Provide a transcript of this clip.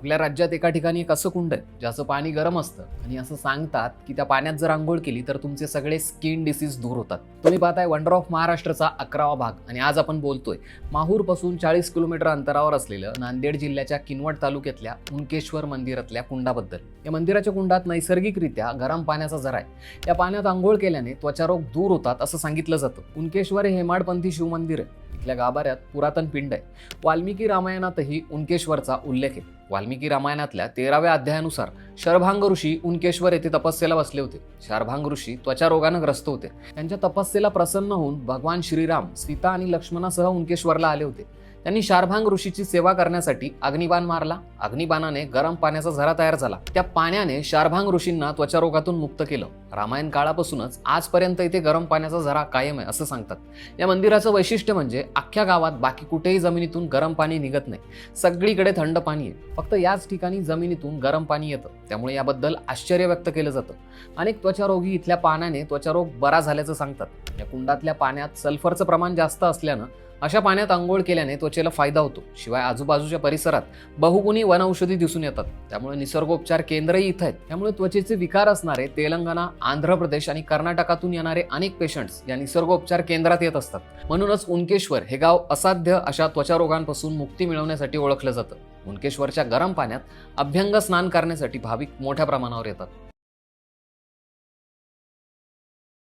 आपल्या राज्यात एका ठिकाणी एक असं कुंड आहे ज्याचं पाणी गरम असतं आणि असं सांगतात की त्या पाण्यात जर आंघोळ केली तर तुमचे सगळे स्किन डिसीज दूर होतात. तुम्ही पाहताय वंडर ऑफ महाराष्ट्राचा अकरावा भाग आणि आज आपण बोलतोय माहूरपासून चाळीस किलोमीटर अंतरावर असलेलं नांदेड जिल्ह्याच्या किनवट तालुक्यातल्या उनकेश्वर मंदिरातल्या कुंडाबद्दल. या मंदिराच्या कुंडात नैसर्गिकरित्या गरम पाण्याचा झरा आहे. या पाण्यात आंघोळ केल्याने त्वचारोग दूर होतात असं सांगितलं जातं. उनकेश्वर हे हेमाडपंथी शिवमंदिर आहे. इथल्या गाभाऱ्यात पुरातन पिंड आहे. वाल्मिकी रामायणातही उनकेश्वरचा उल्लेख आहे. वाल्मिकी रामायणातल्या तेराव्या अध्यायानुसार शरभांग ऋषी उनकेश्वर येथे तपस्येला बसले होते. शरभांग ऋषी त्वचा रोगानं ग्रस्त होते. त्यांच्या तपस्येला प्रसन्न होऊन भगवान श्रीराम सीता आणि लक्ष्मणासह उनकेश्वरला आले होते. त्यांनी शारभांग ऋषीची सेवा करण्यासाठी अग्निबाण मारला. अग्निबाणाने गरम पाण्याचा झरा तयार झाला. त्या पाण्याने शारभांग ऋषींना त्वचारोगातून मुक्त केलं. रामायण काळापासूनच आजपर्यंत इथे गरम पाण्याचा झरा कायम आहे असं सांगतात. या मंदिराचं वैशिष्ट्य म्हणजे अख्ख्या गावात बाकी कुठेही जमिनीतून गरम पाणी निघत नाही. सगळीकडे थंड पाणी आहे. फक्त याच ठिकाणी जमिनीतून गरम पाणी येतं. त्यामुळे याबद्दल आश्चर्य व्यक्त केलं जातं. अनेक त्वचारोगी इथल्या पाण्याने त्वचारोग बरा झाल्याचं सांगतात. या कुंडातल्या पाण्यात सल्फरचं प्रमाण जास्त असल्यानं अशा पाण्यात आंघोळ केल्याने त्वचेला फायदा होतो. शिवाय आजूबाजूच्या परिसरात बहुगुणी वनौषधी दिसून येतात. त्यामुळे निसर्गोपचार केंद्रही इथं आहेत. त्यामुळे त्वचेचे विकार असणारे तेलंगणा आंध्र प्रदेश आणि कर्नाटकातून येणारे अनेक पेशंट्स या निसर्गोपचार केंद्रात येत असतात. म्हणूनच उनकेश्वर हे गाव असाध्य अशा त्वचारोगांपासून मुक्ती मिळवण्यासाठी ओळखलं जातं. उनकेश्वरच्या गरम पाण्यात अभ्यंग स्नान करण्यासाठी भाविक मोठ्या प्रमाणावर येतात.